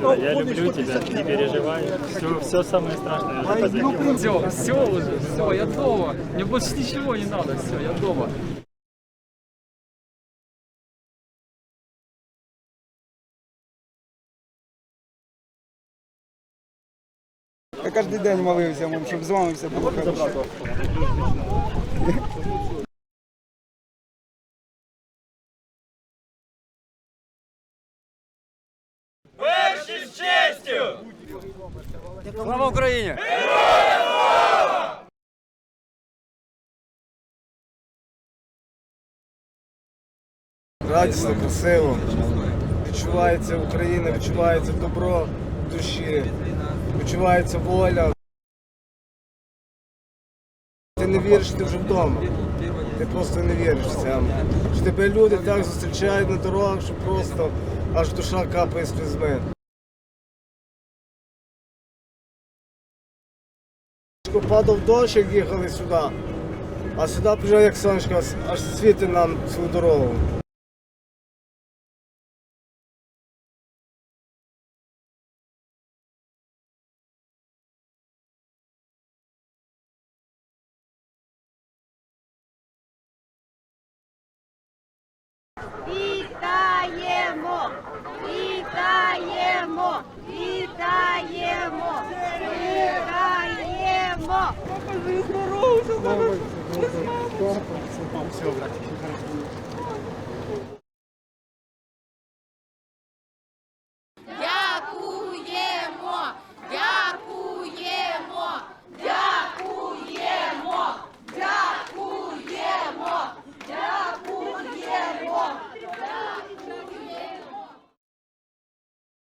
Я люблю тебя, не переживай. Все, все самое страшное уже позади. Все, все уже, все, я дома. Мне больше ничего не надо, все, я дома. Я кожен день молився, щоб з вами все було хорошо. Слава Україні! Радісно, красиво. Відчувається Україна, відчувається добро в душі, відчувається воля. Ти не віриш, ти вже вдома. Ти просто не віриш в це. Що тебе люди так зустрічають на дорогах, що просто аж душа капає слізьми. Падав дощ, як їхали сюди, а сюди вже як сонечко, аж- світить нам свою дорогу. Все, братик.